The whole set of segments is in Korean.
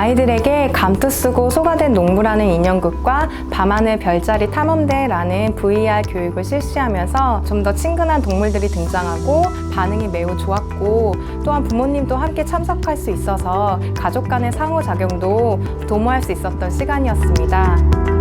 아이들에게 감투 쓰고 소가된 농부라는 인형극과 밤하늘 별자리 탐험대라는 VR 교육을 실시하면서 좀 더 친근한 동물들이 등장하고 반응이 매우 좋았고 또한 부모님도 함께 참석할 수 있어서 가족 간의 상호작용도 도모할 수 있었던 시간이었습니다.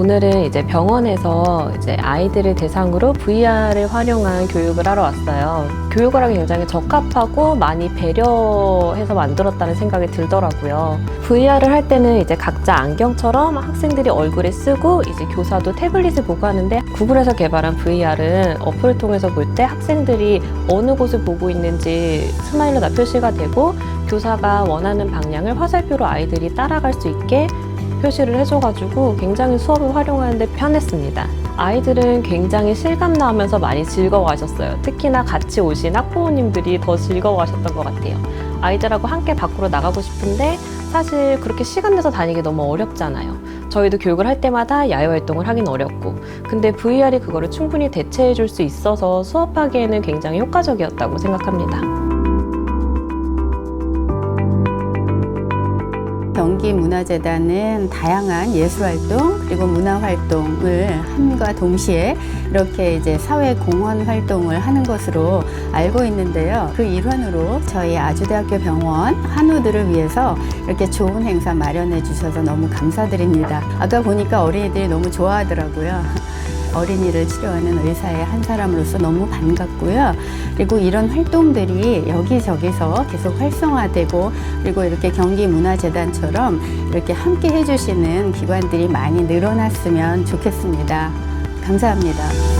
오늘은 이제 병원에서 이제 아이들을 대상으로 VR을 활용한 교육을 하러 왔어요. 교육을 하기 굉장히 적합하고 많이 배려해서 만들었다는 생각이 들더라고요. VR을 할 때는 이제 각자 안경처럼 학생들이 얼굴에 쓰고 이제 교사도 태블릿을 보고 하는데 구글에서 개발한 VR은 어플을 통해서 볼 때 학생들이 어느 곳을 보고 있는지 스마일로 다 표시가 되고 교사가 원하는 방향을 화살표로 아이들이 따라갈 수 있게 표시를 해줘가지고 굉장히 수업을 활용하는데 편했습니다. 아이들은 굉장히 실감나면서 많이 즐거워하셨어요. 특히나 같이 오신 학부모님들이 더 즐거워하셨던 것 같아요. 아이들하고 함께 밖으로 나가고 싶은데 사실 그렇게 시간 내서 다니기 너무 어렵잖아요. 저희도 교육을 할 때마다 야외 활동을 하긴 어렵고 근데 VR이 그거를 충분히 대체해 줄 수 있어서 수업하기에는 굉장히 효과적이었다고 생각합니다. 경기문화재단은 다양한 예술활동 그리고 문화활동을 함과 동시에 이렇게 이제 사회 공헌 활동을 하는 것으로 알고 있는데요. 그 일환으로 저희 아주대학교 병원 한우들을 위해서 이렇게 좋은 행사 마련해 주셔서 너무 감사드립니다. 아까 보니까 어린이들이 너무 좋아하더라고요. 어린이를 치료하는 의사의 한 사람으로서 너무 반갑고요. 그리고 이런 활동들이 여기저기서 계속 활성화되고 그리고 이렇게 경기문화재단처럼 이렇게 함께 해주시는 기관들이 많이 늘어났으면 좋겠습니다. 감사합니다.